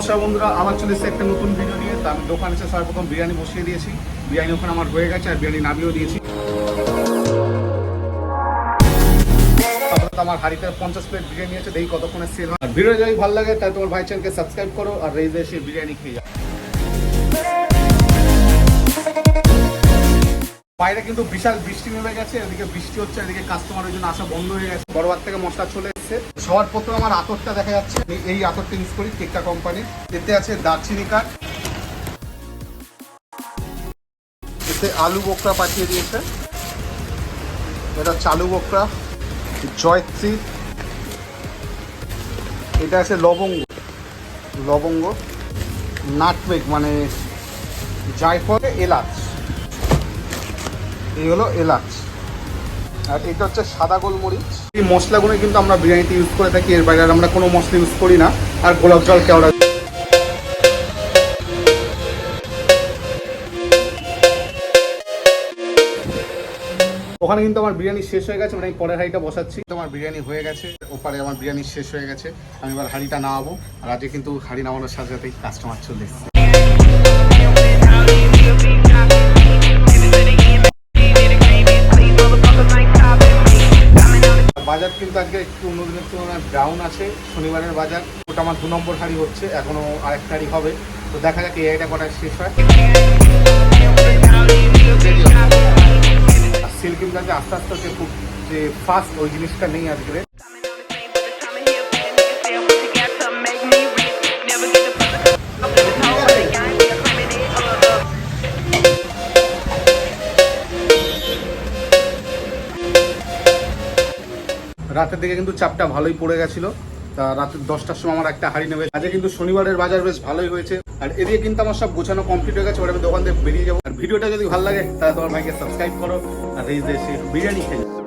নমস্কার বন্ধুরা আমার চলে এসেছে একটা নতুন ভিডিও নিয়ে। তা আমি দোকানে এসে সর্বপ্রথম বিরিয়ানি বসিয়ে দিয়েছি। বিরিয়ানি ওখানে আমার হয়ে গেছে, আর বিরিয়ানি নামিয়েও দিয়েছি। আমার হাড়িতে পঞ্চাশ প্লেট বিরিয়ানি আছে, দেখি কতক্ষণে সেল হয়। আর ভিডিও যদি ভালো লাগে, তাহলে তোমার ভাই চ্যানেলকে সাবস্ক্রাইব করো, আর রেজে এসে বিরিয়ানি খেয়ে যাও। বাইরে কিন্তু বিশাল বৃষ্টি নেমে গেছে, এদিকে বৃষ্টি হচ্ছে, এদিকে কাস্টমারের জন্য আসা বন্ধ হয়ে গেছে। বড়বার থেকে মশলা চলে এসেছে সবার প্রথমে আমার আতরটা দেখা যাচ্ছে। এই আতরটা ইউজ করি টেক্কা কোম্পানির এতে আছে দারচিনি কাঠ। এতে আলু বোকরা পাঠিয়ে দিয়েছে। এটা চালু বোকরা, জয়ত্রী। এটা আছে লবঙ্গ। লবঙ্গ, নাটমেগ মানে জায়ফল এলাচ। এই হলো এলাচ। আর এটা হচ্ছে সাদা গোলমরিচ। এই মশলাগুলো কিন্তু আমরা বিরিয়ানিতে ইউজ করে থাকি, এর বাইরে আমরা কোনো মশলা ইউজ করি না। আর গোলাপ জল কেওড়া ওখানে কিন্তু আমার বিরিয়ানি শেষ হয়ে গেছে মানে আমি পরের হাঁড়িটা বসাচ্ছি। তো আমার বিরিয়ানি হয়ে গেছে, ওপারে আমার বিরিয়ানি শেষ হয়ে গেছে। আমি এবার হাঁড়িটা নামাবো, আর আজকে কিন্তু হাঁড়ি নামানোর সাথে সাথেই কাস্টমার চলে এসেছে। বাজার কিন্তু আজকে একটু অন্য দিনের তুলনায় ডাউন আছে, শনিবারের বাজার। ওটা আমার দু নম্বর হাড়ি হচ্ছে, এখনও আরেক হাড়ি হবে। তো দেখা যাক এআইটা কটায় শেষ হয়। আর কিন্তু কাজে আস্তে আস্তে খুব যে ফাস্ট ওই জিনিসটা নেই আজকে। রাতের দিকে কিন্তু চাপটা ভালোই পড়ে গেছিল। তা রাতের দশটার সময় আমার একটা হাড়ি নেবে। আজকে কিন্তু শনিবারের বাজার বেশ ভালোই হয়েছে। আর এদিকে কিন্তু আমার সব গোছানো কমপ্লিট হয়ে গেছে। ওটা আমি দোকান থেকে বেরিয়ে যাব। আর ভিডিওটা যদি ভালো লাগে, তাহলে তোমার ভাইকে সাবস্ক্রাইব করো। আর এই দেশে বিরিয়ানি খেয়ে।